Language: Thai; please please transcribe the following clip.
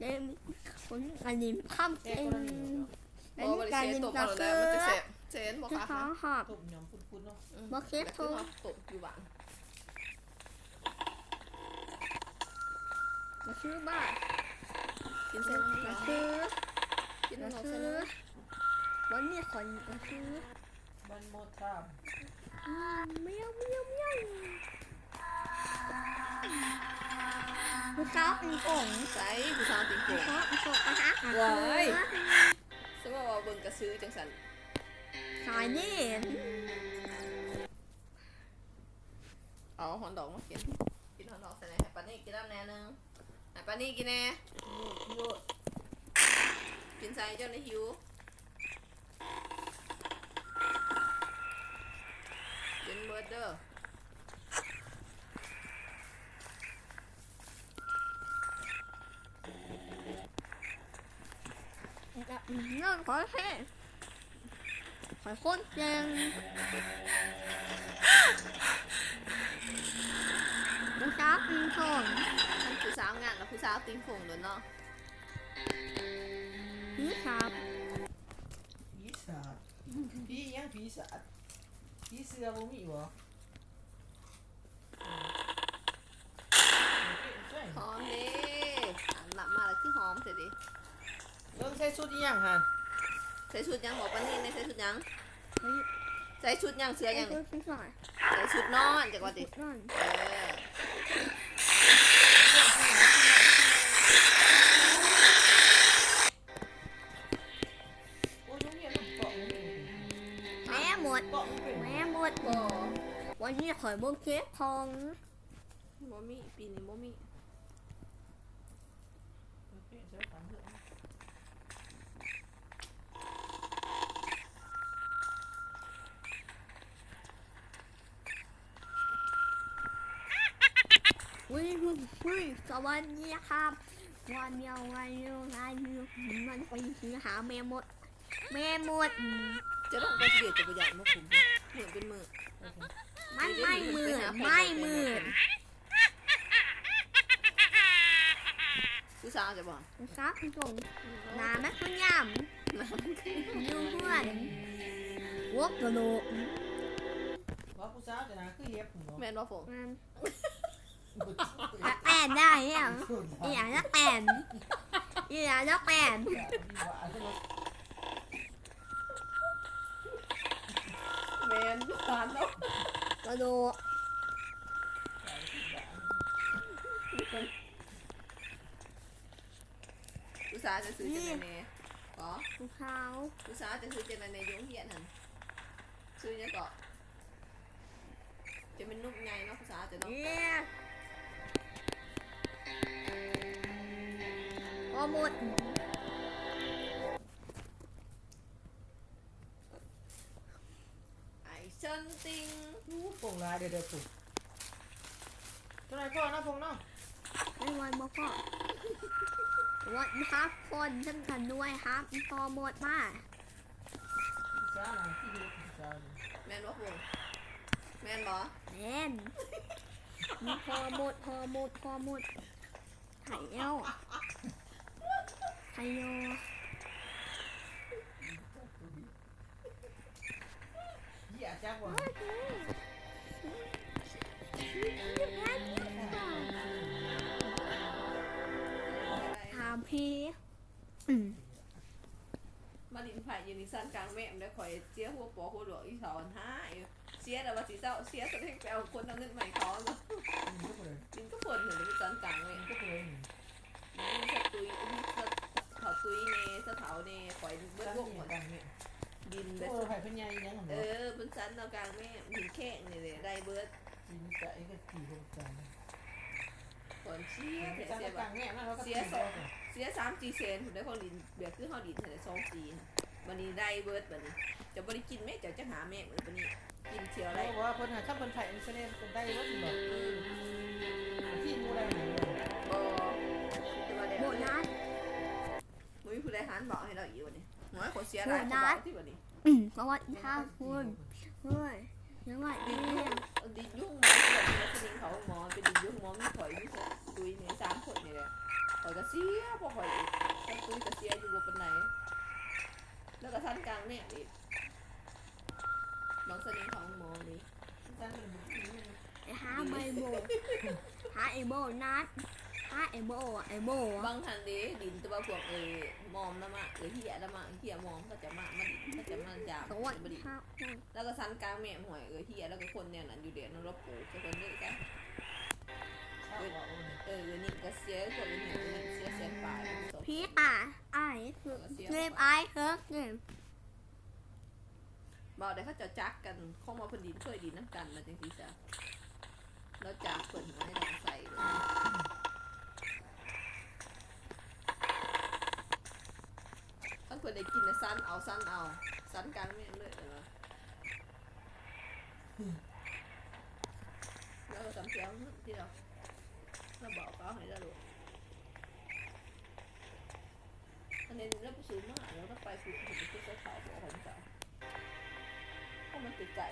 เล่นคนอันนี้ข้ามแก้เองคนละหนึ่งเดี๋ยวอันบ่นี้บริการเซเล่นตบกเอาแล้วมันจะเสพเซนบ่จะคะขอคะหอบต้มยำปุ้นๆเนาะอืมบ่เคฟโทร ตบอยู่บ้านมาซื้อบ้านกินเส้นมาซื้อกินมาซื้อวันนี้ขอนมาซื้อบันโมตามอืมเมียวเมียวเมียว กสาวเป็นกงใส่ผู้สาวติงโกลูกงสาวเป็นกงนะคะว้าย สมมติว่าเบิ่งกระซื้อจังสันขายนี่ เอาหอนดอกมากินกินหอนดอกใส่ในให้ปานี่กินน้ำแน่นึงให้ปานี่กินแน่โยดกินใส่เจ้าในหิวกินเบิร์ดเด้อ นั่นขอแค่ขอคนเจงลูกสาวเป็นกงผู้สาวงานแล้วผู้สาวติงโกงเลยเนาะนี่ครับผีสาดผีอิหยังผีสาดผีเสือบ่มีบ่ใช่ หอมเด้หันหลับมาแล้วคือหอมเสียดิ เริ่ม ใส่ชุดอิหยังหั่นใส่ชุดยังบอกปานี่ในใส่ชุดยังเฮ้ยใส่ชุดยังเสือไอ้ยังตัวชิ้นหน่อยใส่ชุดนอนจากว่าตินั่นเออโอ้ยโรงเรียนมันเกาะมันเป็นแม่หมดเกาะมันเป็นแม่หมดบ่วันนี้ขอยบุกเค้กทองบ่มีปีนี้บ่มีเสือฝันเถ อะวิ่สวัสดีครับวันเดียววันเดียววันเดียวมันไปหาแม่หมดแม่หมดจะลงไปเบียดจักรยานมาคุมเหมือนเป็นมือมันไม่มือไม่มือผู้สาวจะบอกครับคุณส่งน้ำแม่คุณยำยูเพื่อนวกกระโดดว่าผู้สาวจะนาคือเฮ็บผมเนาะแม่นว่าฝงมั นแอนได้ยังอีหยังนักแอนอีหยังนักแอนแม่นทานเนาะกระโดดผู้สาวจะซื้อจังได๋แน่ก็ภูเขาผู้สาวจะซื้อจังได๋ในยงเฮียนหั่นซื้อจังก็จะเป็นนุ่มใหญ่เนาะผู้สาวจะเนาะ เนี่ยพอหมดไอ้เชิญติงพงลายเดี๋ยวเดี๋ยวปุ๊บเท่าไหรพ่อนะพงเนาะไม่วันมาพ่อวันครับคนฉันกันด้วยครับพอหมดมาผู้สาวน่ะที่เฮ็บผู้สาวนี่แม่นว่าฝงแม่นบ่แน่นมีพอหมดพอหมดพอหมด ไข่เอวไข่โยเหี้ยจักว่ถามพี่อืมมาดินไผ่ยืนอีสันกลางแม่มได้ข่อยเสียหัวปอหัวหลวงอีสอนห้ายเสียแต่ว่าสิเจ้าเสียสุดที่ไปเอาคนเอาเงินใหม่เขาเลยกินก็เปิดเหมือนอีสันกลางแม่ นี่สตุยนี่สเขาตุยเน่สเถาเน่ข่อยเบิดวงหมดดังเนี่ยดินโอ้ได้ยไผ่พญายังเอเนาะอบนสันเอากลางแม่หินแข้งนี่เลยได้เบิดกินไก่ก็ขี่พวกกันก่อนเชียเสีเสียกแบลาบงเนี่ยนะเราก็เสียสามจีเซนผมได้คนดินแบบคือเขาดินแต่สองจีวันนี้ได้เบิดวันนี้จะบริกินแม่จะจะหาแม่เหมือนวันนี้กินเที่ยวอะอะไรไรว่าคนหาถ้าคนไผ่อินเทอร์เน็ตคนได้ว่าสิบอกที่มูอะไรไหน โบนัส มุ้ยผู้ใดหันบอกให้เราอีกวันนี้หัวคนเสียหลายเขาบอกที่วันนี้อืมสวัสดีครับคุณเฮ้ยยังไงดิดีนยุ่งดินยุ่งหมอแบบนี้สนิงเขาหมอเป็นดินยุ่งหมอมีข่อยมีตุยเนี่ยสามคนนี่แหละไปข่อยก็เสียพอข่อยอีกแล้วคุยก็เสียอยู่บ่ปานไหน แล้วก็ท่านกลางแม่อีกบางสนิทของหมอนี่จังเลยบุกนี่มันไอ้หาใบโบหาไอ้โบนัด หาไอ้โบไอ้โบบางทันเด้ดินแตัวาพวกเออมอมละมาเออเหี้ยละมาเหี้ยมอมก็จะมามาดิก็จะมาจามสวัสบดีดิครับแล้วก็สันกลางแม่หวยเออเหี้ยแล้วก็คนเนี่ยนั่นอยู่เดียวนั่นรบปลูกก็คนนี้กันชอบว่าโอ้ยเออนี่ก็เสียคนนี้นี่เสียเสียปลายสองพี่ตาไอ้คือเก็บไอ้เฮ้ยเก็บบอกได้เขาจะจักกันเข้ามาพื้นดินช่วยดินน้ำกันมาจังซี่จ้ะแล้วจากเพิ่นมาให้ลองใส่เลยถ้าเพิ่น ได้กินนะสั้นเอาสั้นเอาสั้นกลางไม่เลยเหรอแล้วก็สำเพียงที่เราเราบอกเขาให้เราดูอันนี้เราไปซื้อมาแล้วก็ไปฝึกถึงที่เขาขายของเขาเพราะมันติดไก่